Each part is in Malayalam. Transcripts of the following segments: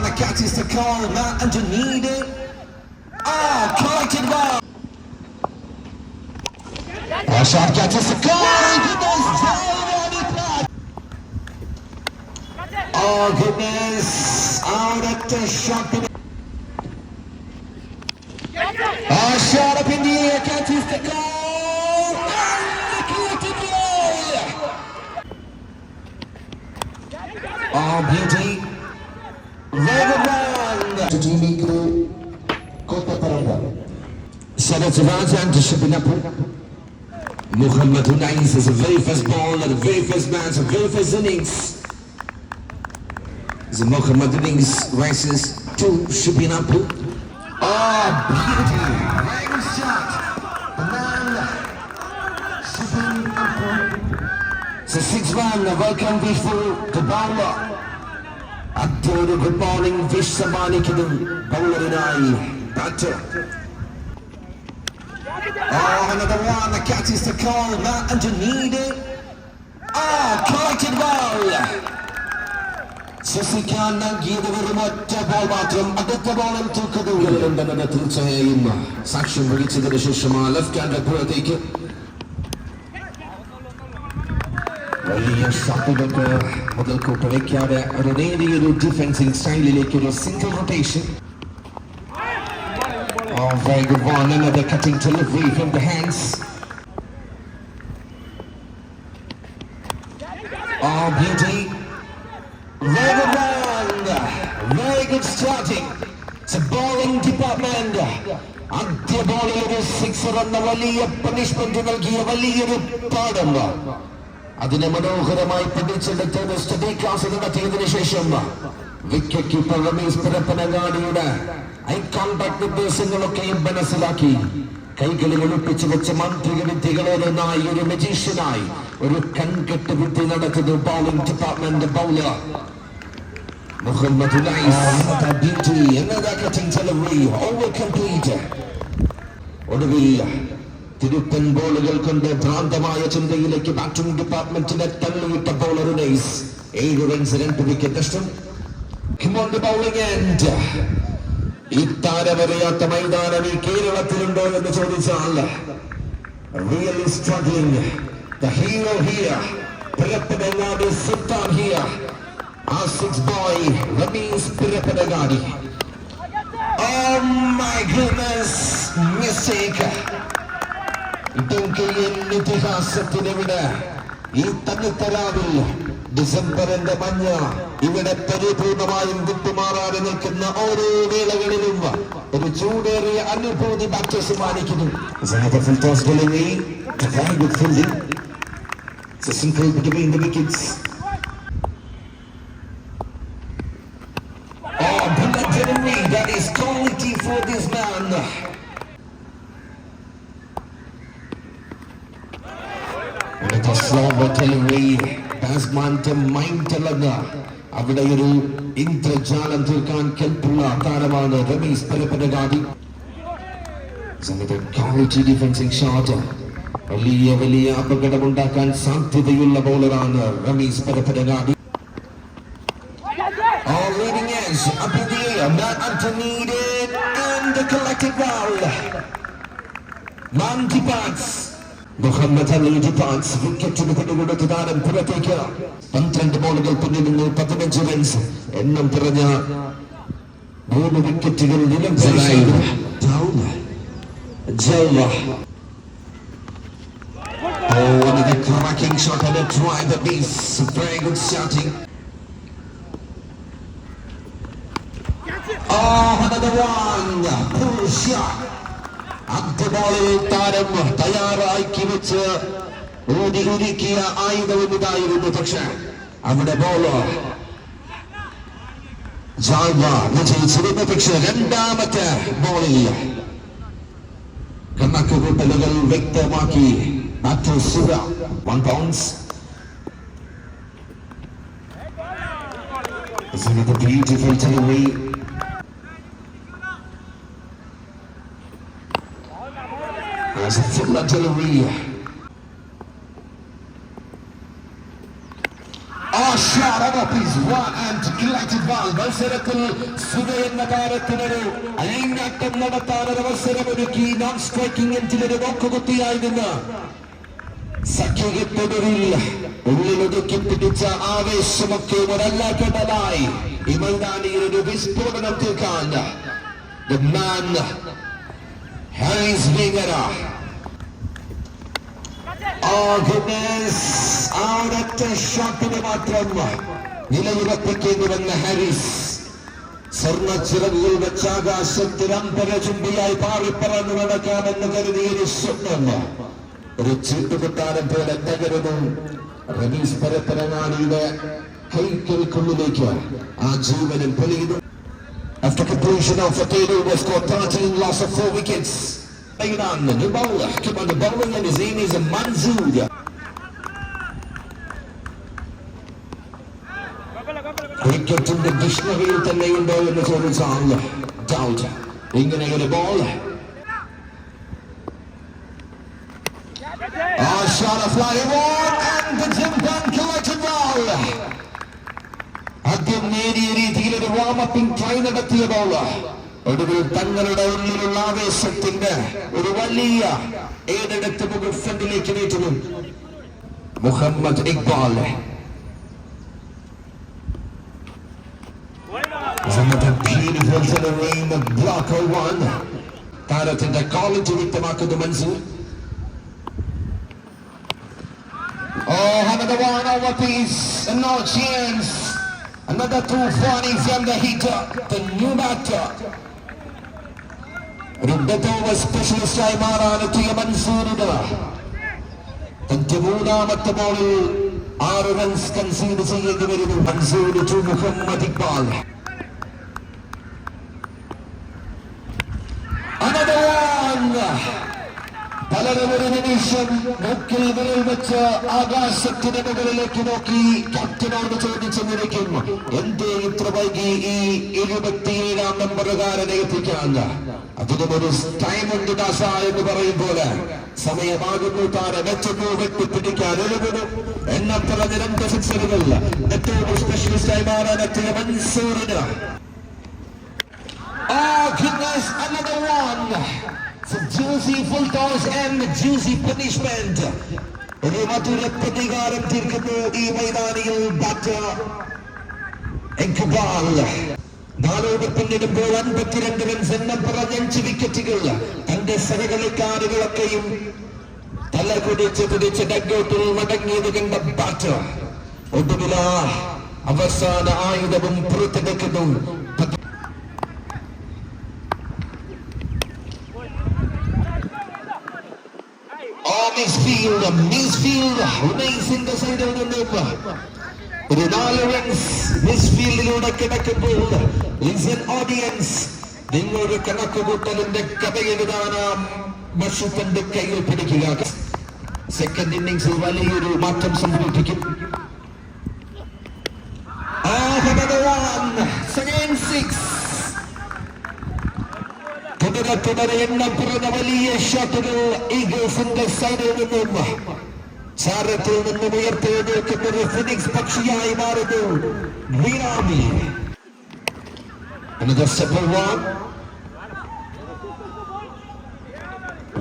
on the catches to call him out and you need it. Ah, collected well. Our shot catches to call. Oh goodness! Out at the shot. Our oh, shot up in the air catches the call. Sarath രാജാൻ ഋഷഭിനപ്പ് Muhammad Unais is a very first ball and a very first match, a very first innings. The Muhammad Unais rises to Shubinapu. Oh, beauty. Very good shot. The man, Shubinapu. So six one, welcome before the bowler. അതൊരു ഗുഡ് മോർണിംഗ് വിഷ് സമ്മാനിക്കുന്നു ബൗളറിനായി batter Oh, another one that catches the call, not underneath it. Oh, collected well. ശശിക്കാൻ നൽകിയത് വെറും ഒറ്റ ബോൾ മാത്രം അടുത്ത ബോളിൽ തൂക്കതൂക്കലുണ്ടെന്നത് തീർച്ചയായും സാക്ഷ്യം വഹിച്ചതിന് ശേഷം ആ ലെഫ്റ്റ് ഹാൻഡ് പുറത്തേക്ക് വലിയ ഷോട്ടുകൾക്ക് മുതൽക്കൂട്ട് വയ്ക്കാതെ ഒരു നേരിയൊരു ഡിഫൻസിംഗ് സ്റ്റൈലിലേക്ക് ഒരു single rotation Oh, very good one. Another cutting delivery from the hands. Oh, beauty. Very good one. Very good starting. It's a bowling department. ആദ്യ ബോളിൽ ഒരു സിക്സർ എന്ന വലിയ പണിഷ്മെന്റ് നൽകിയ വലിയൊരു പാഠം അതിനെ മനോഹരമായി പിടിച്ചെടുത്ത് സ്റ്റഡി ക്ലാസ് നടത്തിയതിനു ശേഷം വിക്കറ്റ് കീപ്പർ രമേശ് പരപ്പനങ്ങാടിയുടെ ഐ കോണ്ടാക്ട് നിർദ്ദേശങ്ങളൊക്കെയും മനസ്സിലാക്കി. കൈകളിൽ ഒളിപ്പിച്ചു വെച്ച മാന്ത്രിക വിദ്യകളോരൊന്നായി ഒരു മജീഷ്യനായി ഒരു കൺകെട്ട് വിദ്യ നടത്തുന്നു ബൗളിംഗ് ഡിപ്പാർട്ട്മെന്റ് ബൗളർ മുഹമ്മദ് ഒടുവിൽ തിരുത്തൻ ബോളുകൾ കൊണ്ട് ഭ്രാന്തമായ ചിന്തയിലേക്ക് ബാറ്റിംഗ് ഡിപ്പാർട്ട്മെന്റിനെ തള്ളിയിട്ട ബോളർ ഏഴ് റൺസ് രണ്ട് വിക്കറ്റ് നഷ്ടം. Come ബൗളിംഗ് എൻഡ് ഇത്താരമറിയാത്ത മൈതാനം ഈ കേരളത്തിലുണ്ടോ എന്ന് ചോദിച്ചാൽ really struggling the hero here Parappanangadi Sultan here ആ six boy Ramees Parappanangadi. Oh my goodness, mistake. ഇടുക്കിയൻ ഇതിഹാസത്തിനിവിടെ? ഈ തന്നിത്തരാവിൽ ഡിസംബറിന്റെ മഞ്ഞ. ഇവിടെ പരിപൂർണമായും വിട്ടുമാറാതെ നിൽക്കുന്ന ഓരോ വേളകളിലും ഒരു ചൂടേറിയ അനുഭൂതി മാറ്റി സമ്മാനിക്കുന്നു ബാറ്റ്സ്മാന്റെ മൈൻഡ് അല്ലെന്ന് അവിടെ ഒരു ഇന്ദ്രജാലം തീർക്കാൻ കെൽപ്പുള്ള താരമാണ് രമേശ് പരപ്പനഗാദി ക്വാളിറ്റി വലിയ വലിയ അപകടമുണ്ടാക്കാൻ സാധ്യതയുള്ള ബൗളറാണ് Ramees Parappanangadi Oh, Muhammad Ali ഡിപ്പാൻസ് വിക്കറ്റിന് പിടികൊടുത്ത താരം പുറത്തേക്ക് പന്ത്രണ്ട് ബോളുകൾ പിന്നിൽ നിന്ന് പതിനഞ്ച് റൺസ് എണ്ണം പിറഞ്ഞ മൂന്ന് വിക്കറ്റുകൾ നിലംപരിശായി Oh, another cracking shot and a drive that means very good starting. Oh, another one. Pull shot. ആദ്യ ബോളിൽ താരം തയ്യാറാക്കി വെച്ച് ഊതി ഉരുക്കിയ ആയുധവും ഇതായിരുന്നു പക്ഷെ അവിടെ ബോളോ വിജയിച്ചിരുന്നു പക്ഷെ രണ്ടാമത്തെ ബോളിൽ കണക്ക് കൂട്ടലുകൾ വ്യക്തമാക്കി. It's a beautiful delivery. There's a full artillery. Oh, മത്സരത്തിൽ സുധ എന്ന താരത്തിനൊരു അയങ്ങാട്ടം നടത്താൻ ഒരു അവസരമൊരുക്കി നോൺ സ്ട്രൈക്കിംഗ് എഞ്ചിലൊരു നോക്കുകുത്തിയായി നിന്ന് സഖ്യത്തൊടുവിൽ ഉള്ളിലൊതുക്കി പിടിച്ച ആവേശമൊക്കെ ഒരല്ലാക്കടലായി ഈ മൈതാനിയിൽ ഒരു വിസ്ഫോടനം തീർക്കാൻ The man, Harris Vingera. ആ ഒരൊറ്റ ഷോട്ടിന് മാത്രം നിലയുറപ്പിക്കേണ്ടി വന്ന ഹാരിസ് സ്വർണ ചിറകുകൾ വെച്ച ആകാശത്തിൽ അമ്പരചുംബിയായി പാറിപ്പറന്നു നടക്കാമെന്ന് കരുതിയൊരു സ്വപ്നം ഒരു ചീട്ടുകൊട്ടാരം പോലെ തകരുന്നു റബീസ് പരപ്പരങ്ങാടിയുടെ ഹൈക്കൽക്കുള്ളിലേക്ക് ആ ജീവനും പൊലിയുന്നു After completion of table, was scored 13 loss of four wickets. Playing on the new bowler. Came on the bowling and his name is Manzoor. ക്രിക്കറ്റിന്റെ ഡിക്ഷണറിയിൽ തന്നെയുണ്ടോ എന്ന് ചോദിച്ചാൽ ഡൗട്ട് ഇങ്ങനെ ഒരു ball Ah, shot a fly one and the Jim Van collected ball. ആദ്യം നേരിയ രീതിയിൽ ഒരു വാമപ്പിംഗ് ട്രൈ നടത്തിയ ബോൾ ഒടുവിൽ തങ്ങളുടെ ഉള്ളിലുള്ള ആവേശത്തിന്റെ ഒരു വലിയ ഏതെടുത്ത് മുകൾ ഫ്രണ്ടിലേക്ക് നീട്ടുന്നു Muhammad Iqbal Another beautiful centering the blocker one. താരത്തിന്റെ ക്വാളിറ്റി വ്യക്തമാക്കുന്നു Mansoor Oh, another one over piece. And no chance. Another two funny from the hitter, the new batter. Over സ്പെഷ്യലിസ്റ്റായി മാറാനെത്തിയ മൻസൂരിന് തന്റെ മൂന്നാമത്തെ ബോളിൽ ആറ് റൺസ് കൺസീഡ് ചെയ്യേണ്ടി വരുന്നു മൻസൂർ ടു മുഹമ്മദ് ഇക്ബാൽ. പലരും ഒരു നിമിഷം മൂക്കിൽ വിരൽ വെച്ച് ആകാശത്തിന് മുകളിലേക്ക് നോക്കി ക്യാപ്റ്റനോട് ചോദിച്ചെന്നിരിക്കും എന്തേ ഇത്ര വൈകി ഈ ഇരുപത്തിയേഴാം നമ്പറുകാരനെ എത്തിക്കാൻ അതിനും ടൈം ടൈമുണ്ട് ദാസ എന്ന് പറയും പോലെ. സമയമാകുന്നു താരം. വെട്ടി വെട്ടിപ്പിടിക്കാൻ എഴുതുന്നു. എന്നത്ര നിരന്തര സിക്സറുകൾ ഏറ്റവും സ്പെഷ്യലിസ്റ്റായി മാറാൻ അച്ഛന മൻസൂറിന്. ഒരു പ്രതികാരം തീർക്കുന്നു ഈ മൈതാനിയിൽ. ഇക്ബാൽ നാലോട് പിന്നിടുമ്പോൾ അൻപത്തിരണ്ട് റൺസ് എണ്ണം പറഞ്ഞ അഞ്ച് വിക്കറ്റുകൾ തന്റെ സഹകളിക്കാരുകളൊക്കെയും തല കുടിച്ച് പിടിച്ച് ഡഗ്ഔട്ടിൽ മടങ്ങിയത് കണ്ട ബാറ്റർ ഒടുവില അവസാന ആയുധവും പുറത്തെടുക്കുന്നു. ഒരു നാല് റൺസ് മിസ്ഫീൽഡിലൂടെ കിടക്കുമ്പോൾ ലിസൺ ഓഡിയൻസ് നിങ്ങളുടെ കണക്കുകൂട്ടലിന്റെ കഥ എഴുതാനാം വർഷത്തിന്റെ കയ്യിൽ പിടിക്കുക. സെക്കൻഡ് ഇന്നിംഗ്സിൽ വലിയൊരു മാറ്റം സംഭവിപ്പിക്കും തുടരെ തുടരെ എണ്ണം കുറഞ്ഞ വലിയ ഷോട്ടുകൾ ഈഗിൾസിന്റെ സൈഡിൽ നിന്നും ചാരത്തിൽ നിന്നും ഉയർത്തെഴുന്നേൽക്കുന്ന ഒരു ഫിനിക്സ് പക്ഷിയായി മാറുന്നു. വീരാമി Another simple one.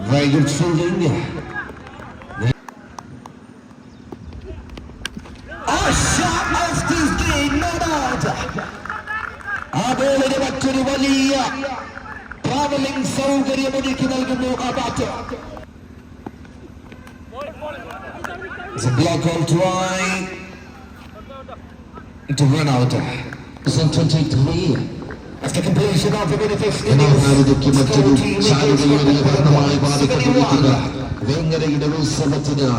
Very good fielding. A shot off this game, no doubt. ആ ബോളിന് മറ്റൊരു വലിയ ട്രാവലിംഗ് സൗകര്യം ഒരുക്കി നൽകുന്നു ആ bat It's a block on try to run out. It's on 23. After completion of the benefits മനോഹാരിതയ്ക്ക് മറ്റൊരു ചാരുതയുടെ പൂർണ്ണമായി ബാധിക്കപ്പെട്ടിരിക്കുന്ന വേങ്ങരയുടെ ഉത്സവത്തിന്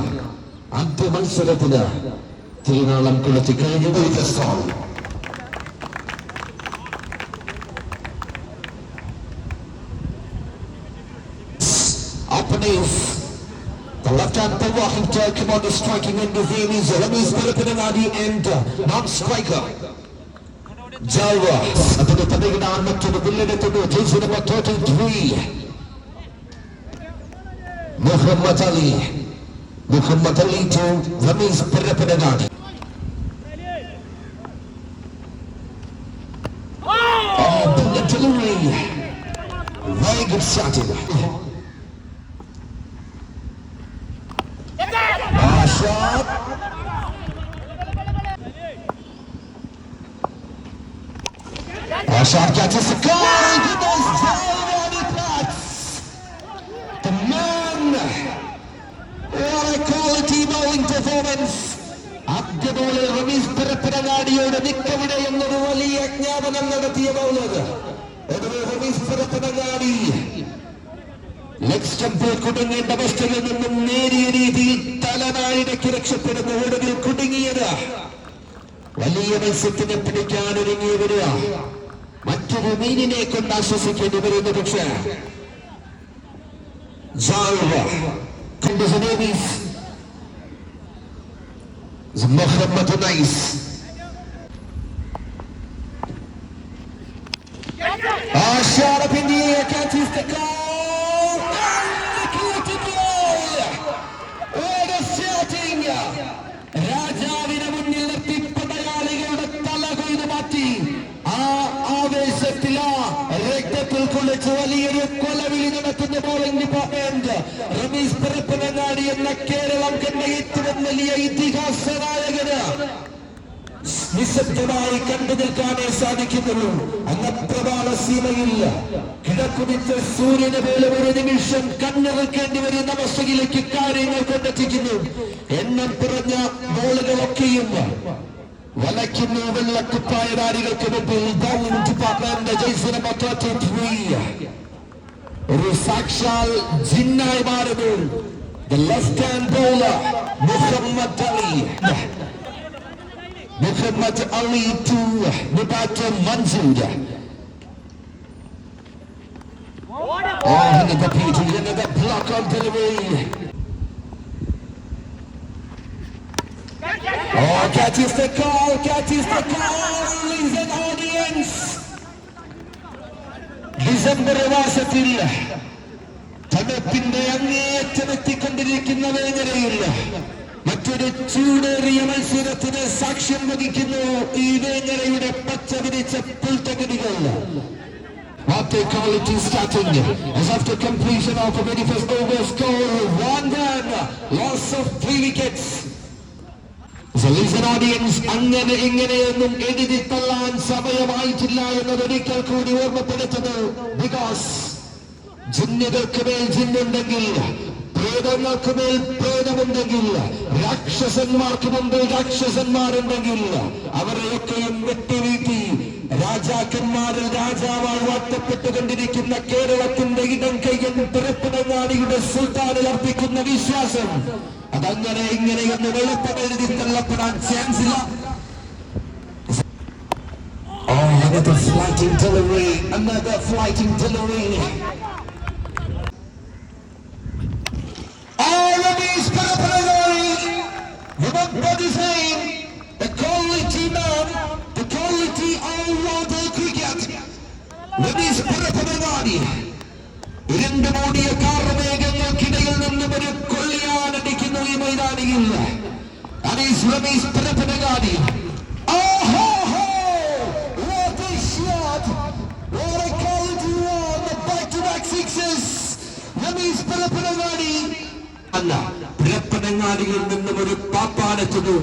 ആദ്യ മത്സരത്തിന് തിരുനാളം കൊളുത്തി കഴിഞ്ഞു stall openings. The left-hand power hitter come on the striking end of the innings. Ramesh Parapanangadi and uh, non-striker. Jalwa. And to the Tabig to the Village to do 33. Muhammad Ali. Muhammad Ali to the Perrepedanadi. Oh, delivery. Very good shot. Shot catches the goal. Goodness, Ronnie Platts. The man. What a quality bowling performance. ആദ്യ റമീസ് പരപ്പനങ്ങാടിയോട് നിക്കവിടെ എന്നൊരു വലിയ അജ്ഞാപനം നടത്തിയ ബൗളർ റമീസ് പരപ്പനങ്ങാടി ലെഗ് കുടുങ്ങേണ്ട അവസ്ഥയിൽ നിന്നും നേരിയ രീതിയിൽ തലനാഴിടയ്ക്ക് രക്ഷപ്പെടുന്ന ഒടുവിൽ കുടുങ്ങിയത് വലിയ മത്സ്യത്തിനെ പിടിക്കാൻ ഒരുങ്ങി വരിക മറ്റൊരു മീനിനെ കൊണ്ട് ആശ്വസിക്കേണ്ടി വരുന്നു പക്ഷേ Zalva. Kunda Zanevis. Muhammad Unais. Ah, കുളിച്ച് വലിയൊരു കൊലവിളി നടത്തുന്ന ബോളിംഗ് ഡിപ്പാർട്ട്മെന്റ് റമീസ് പരപ്പനങ്ങാടി എന്ന കേരളം കണ്ട ഏറ്റവും വലിയ ഇതിഹാസ നായകന് നിശബ്ദമായി കണ്ടു നിൽക്കാനേ സാധിക്കുന്നുള്ളൂ. അന്നപ്രഭാത സീമയില്ല. കിഴക്കുമിച്ച സൂര്യന് പോലും ഒരു നിമിഷം കണ്ണിറക്കേണ്ടി വരുന്ന അവസ്ഥയിലേക്ക് കാര്യങ്ങൾ കൊണ്ടെത്തിക്കുന്നു. എണ്ണം കുറഞ്ഞ ബോളുകളൊക്കെയും ولكن يقول لك طاير عليك كبير دون تفاقا من جيسر مطاطي تفوية رساكشال جنة عبارة بول The left hand bowler محمد علي. محمد علي تو نبات منزود Oh, another PG, another block on delivery. Oh, catches the call, catches the call, ladies and audience. December മാസത്തിൽ തണുപ്പിന്റെ അങ്ങേയറ്റം എത്തിക്കൊണ്ടിരിക്കുന്ന വേദനയിൽ മറ്റൊരു ചൂടേറിയ മത്സരത്തിന് സാക്ഷ്യം വഹിക്കുന്നു ഈ വേങ്ങരയുടെ പച്ച വിരിച്ച പുൽത്തകടികൾ What a quality starting as after completion of a very first over score one run loss of three wickets Audience അങ്ങനെ ഇങ്ങനെയൊന്നും എഴുതി തള്ളാൻ സമയമായിട്ടില്ല എന്നതൊരിക്കൽ കൂടി ഓർമ്മപ്പെടുത്തത് ബിക്കോസ് ജിന്നുകൾക്ക് മേൽ ജിന്നുണ്ടെങ്കിൽ പ്രേതങ്ങൾക്ക് മേൽ പ്രേതമുണ്ടെങ്കിൽ രാക്ഷസന്മാർക്ക് മുമ്പിൽ രാക്ഷസന്മാരുണ്ടെങ്കിൽ അവരെയൊക്കെയും വെട്ടിവീട്ടി രാജാക്കന്മാരിൽ രാജാവായി വാഴ്ത്തപ്പെട്ടുകൊണ്ടിരിക്കുന്ന കേരളത്തിന്റെ ഇടം കയ്യൻ തിരുപ്പിടങ്ങാടിയുടെ സുൽത്താനിൽ അർപ്പിക്കുന്ന വിശ്വാസം അതങ്ങനെ ഇങ്ങനെയൊന്ന് വെളുപ്പം എഴുതി തള്ളപ്പെടാൻ ചാൻസ് ഇല്ല Oh, another flighting delivery, another flighting delivery. All of these Parapanagari, remember the same, the quality man, the quality all-rounder cricket. Release Parapanagari. ഇരുണ്ട് മൂടിയ കാർമേഘങ്ങൾക്കിടയിൽ നിന്നും ഒരു കൊള്ളിയാനടിക്കുന്നു ഈ മൈതാനിയിൽ. sixes! Release പരപ്പനങ്ങാടി അല്ല പരപ്പനങ്ങാടിയിൽ നിന്നും ഒരു പാപ്പാനെത്തുന്നു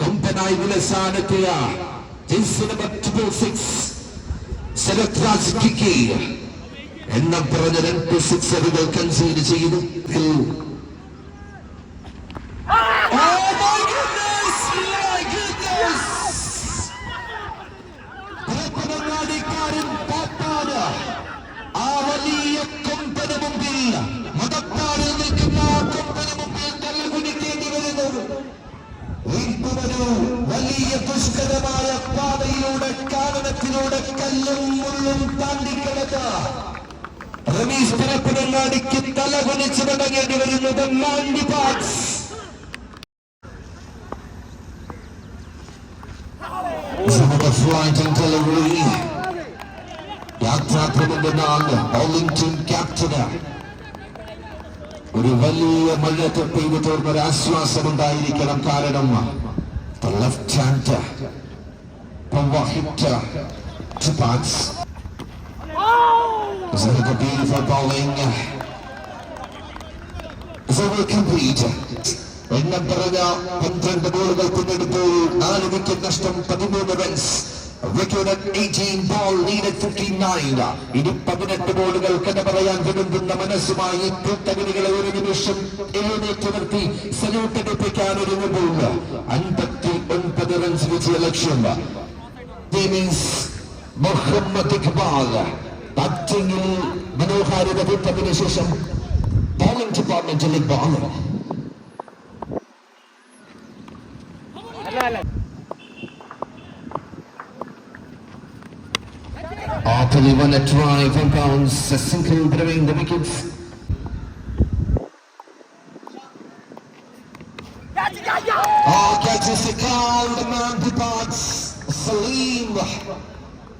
കൊമ്പനായി വിലസാനെത്തിയ ജെയ്സൺ നമ്പർ ട്രിപ്പിൾ സിക്സ് കിക്കി. എണ്ണം പറഞ്ഞ രണ്ട് സിക്സറുകൾ കൺസീഡ് ചെയ്തു. വീണ്ടുമൊരു വലിയ ദുഷ്കരമായ പാതയിലൂടെ കാരണത്തിലൂടെ കല്ലും മുള്ളും താണ്ടിക്കിടക്ക റമീസ് പരപ്പനങ്ങാടിക്ക് തലകുനിച്ച് തുടങ്ങേണ്ടി വരുന്നത് മാണ്ടി പാക്സ്. Another flighting delivery. യാത്രാക്രമം ബൗളിംഗ് ക്യാപ്റ്റന് ഒരു വലിയ മഴയത്തെ പെയ്തു തോർന്ന ഒരു ആശ്വാസം ഉണ്ടായിരിക്കണം കാരണം left hand hit to pass Zerga beautiful bowling. Zerga complete. എണ്ണം പറഞ്ഞ പന്ത്രണ്ട് ബോളുകൾ പിന്നെടുത്തു നാല് വിക്കറ്റ് നഷ്ടം പതിമൂന്ന് റൺസ് Recorded 18 ball needed 59. ഇനി പതിനെട്ട് ബോളുകൾ കഥ പറയാൻ വിടുന്ന മനസ്സുമായി കൂട്ടകനികളെ ഒരു നിമിഷം എഴുന്നേറ്റ് നിർത്തി സല്യൂട്ട് എടുപ്പിക്കാൻ ഒരുങ്ങുമ്പോൾ അൻപത്തി ഒൻപത് റൺസ് വിജയ ലക്ഷ്യം ടീമിങ്സ് മുഹമ്മദ് ഇക്ബാൽ ബാറ്റിംഗിൽ മനോഹാരിത വിട്ടതിനു ശേഷം ബോളിംഗ് ഡിപ്പാർട്ട്മെന്റിൽ Iqbal Awfully won a try from Bounce, a single throwing the wickets. Oh, catches the call, the man departs. Salim.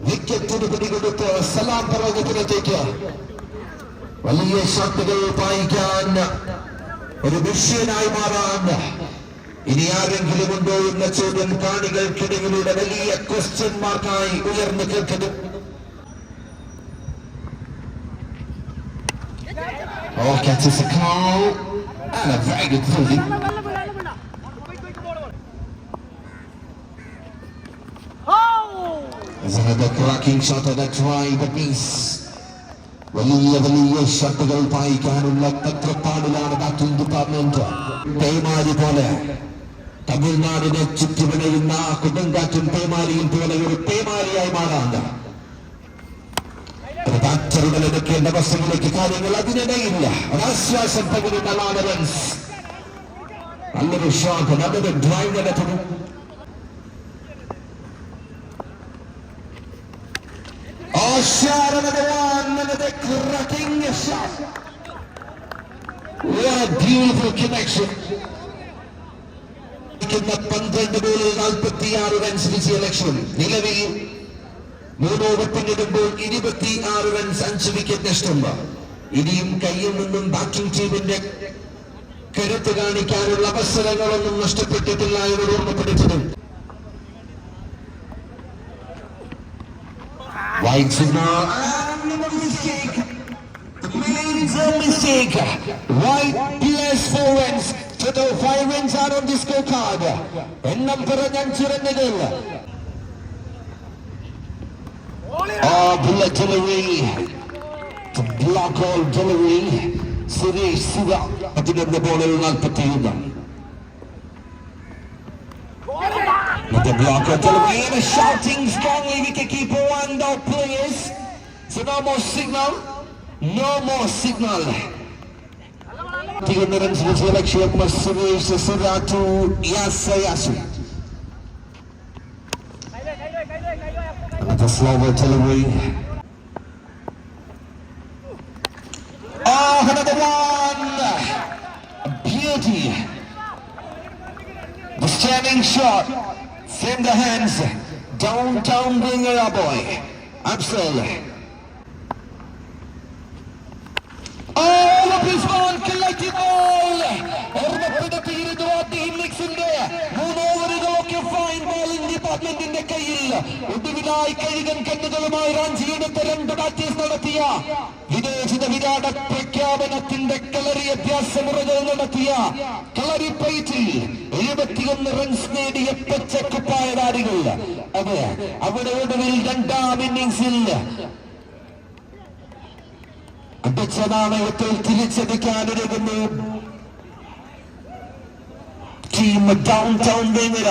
വിക്കറ്റിന് പിടികൊടുത്ത് സലാം പർവ്വതത്തിലേക്ക് വലിയ ഷോട്ടുകൾ പായിക്കാൻ ഒരു മിഷ്യനായി മാറാൻ ഇനി ആരെങ്കിലും ഉണ്ടോ എന്ന ചോദ്യം കാണികൾക്കിടയിലൂടെ വലിയ ക്വസ്റ്റ്യൻ മാർക്കായി ഉയർന്നു കേൾക്കുന്നു Oh, catches a call and a very good fielding. Another cracking shot at a try, but means വലിയ വലിയ ഷട്ടുകൾ പായിക്കാനുള്ള തത്രപ്പാടിലാണ് ബാറ്റിംഗ് ഡിപ്പാർട്ട്മെന്റ്. പേമാരി പോലെ തമിഴ്നാടിനെ ചുറ്റിവിടയുന്ന കൊടുങ്കാറ്റും പേമാരിയും പോലെ ഒരു പേമാരിയായി മാറാണ്ട് ഒരു ബാറ്ററുകൾ എടുക്കേണ്ട വശങ്ങളിലേക്ക് കാര്യങ്ങൾ അതിനിടയില്ല. ഒരാശ്വാസം പകരുന്ന നല്ലൊരു ഷോട്ട് നല്ലൊരു ഡ്രൈവ് നടത്തുന്നു Oh, shot من cracking shot. What a beautiful connection. പന്ത്രണ്ട് ബോളിൽ നാൽപ്പത്തിയാറ് റൺസ് വിജയ ലക്ഷ്യം നിലവിൽ മൂന്ന് ഇരുപത്തി ആറ് റൺസ് അഞ്ച് വിക്കറ്റ് നഷ്ടം ഇനിയും കയ്യിൽ നിന്നും ബാറ്റിംഗ് ടീമിന്റെ കരുത്ത് കാണിക്കാനുള്ള അവസരങ്ങളൊന്നും നഷ്ടപ്പെട്ടിട്ടില്ല എന്ന് ഓർമ്മപ്പെടുത്തുന്നു Wide signal and a mistake. Major mistake. White plus four runs. Total five runs are on the scorecard. എണ്ണം പറഞ്ഞ അഞ്ച് റണ്ണുകൾ Oh, bullet delivery. The block all delivery. Suresh Shiva പതിനൊന്ന് ബോളിൽ നാൽപ്പത്തിയൊന്ന് The blocker Delavine shouting strongly wicketkeeper one down players. So no more signal. No more signal. Tiga runs was selection of Suresh Sudha to Yasayasu. Another slower delivery. Oh, another one! Beauty. The standing shot. Send the hands downtown Bringer Boy. Absolutely. All of his one collected ball. Orma Pidati Hiridwati Nixon there. ഡിപ്പാർട്ട്മെന്റിന്റെ കയ്യിൽ ഒടുവിലായി കഴുകൻ കണ്ണുകളുമായി റാഞ്ചിയെടുത്ത രണ്ട് ബാറ്റേഴ്സ് നടത്തിയ വിദേശിത വിരാട പ്രഖ്യാപനത്തിന്റെ കളറി അഭ്യാസമുറകൾ നടത്തിയ കളറി പൈറ്റിൽ എഴുപത്തിയൊന്ന് റൺസ് നേടിയ പച്ചക്കുപ്പായ താരികൾ അത് അവിടെ ഒടുവിൽ രണ്ടാം ഇന്നിംഗ്സിൽ അടിച്ച നാണയത്തിൽ തിരിച്ചടിക്കാനൊരുങ്ങുന്നു ടീം ഡൗൺ ടൗൺ വേങ്ങര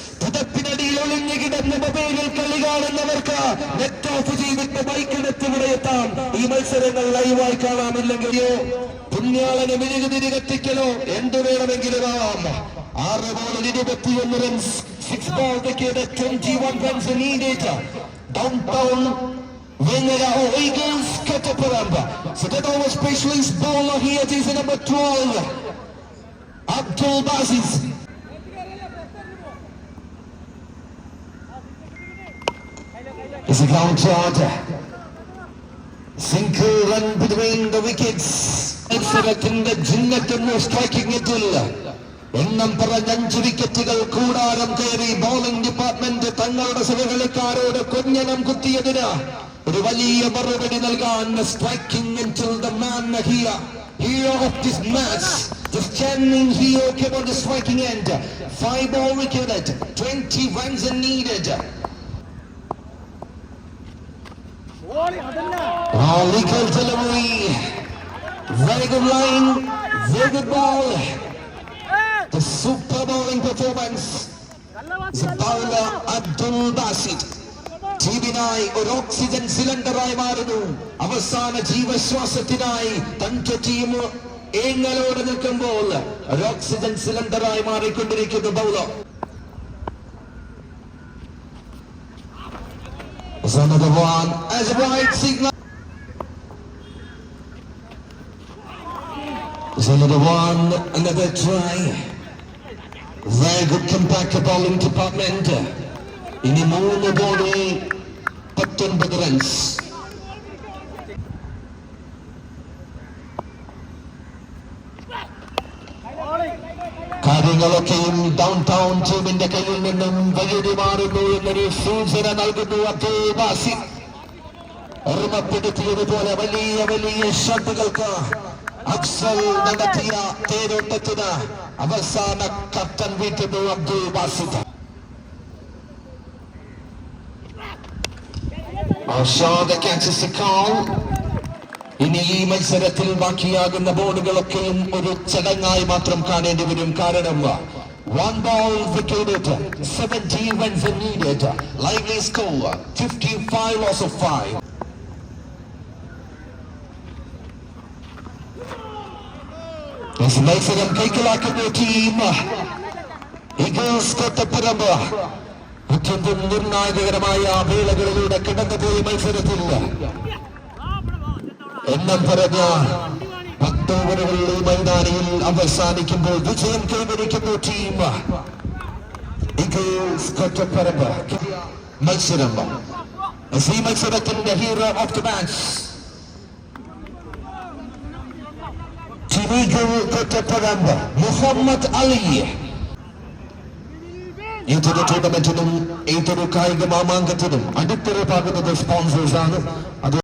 പുതപ്പിനടിയിൽ ഒളിഞ്ഞു കിടന്ന മൊബൈലിൽ കളി കാണുന്നവർക്ക് നെറ്റ് ഓഫ് ചെയ്തിട്ട് ബൈക്കിനെത്തി ഇവിടെ എത്താം ഈ മത്സരങ്ങൾ ലൈവായി കാണാമില്ലെങ്കിലോ പുണ്യാളനെ മെഴുകുതിരി കത്തിക്കലോ എന്തു വേണമെങ്കിലും ആവാം ആറ് ബോളിൽ ഇരുപത്തിയൊന്ന് runs six ball twenty one runs needed down town of Eagles, Kataparamba. So that our specialist bowler here, is number 12. Abdul Baziz. Is a counted. Single run between the wickets. മത്സരത്തിന്റെ ജിന്നത്തൊന്നും സ്ട്രൈക്കിംഗ് എത്തില്ല എണ്ണം പറഞ്ഞ അഞ്ച് വിക്കറ്റുകൾ കൂടാരം കയറി ബോളിംഗ് ഡിപ്പാർട്ട്മെന്റ് തങ്ങളുടെ സഹകളിക്കാരോട് കൊഞ്ഞനം കുത്തിയതിന് ഒരു വലിയ മറുപടി നൽകാൻ striking until the man here hero of this match the standing hero came on the striking end five ball wicket 20 runs are needed Oh, legal delivery. Very good line. Very good ball. The super bowling performance. bowler Abdul Basit. ടീമിനായി ഒരു ഓക്സിജൻ സിലിണ്ടറായി മാറുന്നു അവസാന ജീവശ്വാസത്തിനായി തന്റെ ടീം ഏങ്ങലോടെ നിൽക്കുമ്പോൾ ഒരു ഓക്സിജൻ സിലിണ്ടറായി മാറിക്കൊണ്ടിരിക്കുന്നു bowler Is another one as a right signal. Is another one, another try. Very good compact bowling department. ഇനി മൂന്ന് ബോളിൽ പത്തൊൻപത് റൺസ് കാര്യങ്ങളൊക്കെയും ഡൗൺ ടൗൺ ടീമിന്റെ കയ്യിൽ നിന്നും വഴുതി മാറുന്നു എന്നൊരു സൂചന നൽകുന്നു അദ്ദേഹവാസി ഓർമ്മപ്പെടുത്തിയതുപോലെ വലിയ വലിയ ശ്രദ്ധകൾക്ക് അക്സൽ നടത്തിയ തേരോട്ടത്തിന് അവസാന കത്തൻ വീട്ടുന്നു Abdul Basith Arshad catches the call. ഇനി ഈ മത്സരത്തിൽ ബാക്കിയാകുന്ന ബോർഡുകളൊക്കെയും ഒരു ചടങ്ങായി മാത്രം കാണേണ്ടി വരും. കാരണം one ball wicket seventy runs needed lively score fifty five loss of five മത്സരം കൈക്കലാക്കുന്ന ടീം ഈഗിൾസ് കൊത്തപ്പറമ്പ് അത്യന്തം നിർണായകരമായ വേളകളിലൂടെ കടന്നുപോയ മത്സരത്തിൽ. എണ്ണം പറഞ്ഞ പത്ത് ഓവറുകളിൽ മൈതാനിയിൽ അവസാനിക്കുമ്പോൾ വിജയം കൈവരിക്കുന്നു ടീം ഈഗിൾസ് കൊറ്റപ്പറമ്പ്. മത്സരം. ഈ മത്സരത്തിന്റെ hero of the match team eagle Kottapparamba. Muhammad Ali. ഏതൊരു ടൂർണമെന്റിനും ഏതൊരു കായിക മാമാങ്കത്തിനും അടിത്തറ പാകുന്നത് സ്പോൺസേഴ്സ് ആണ്. അത്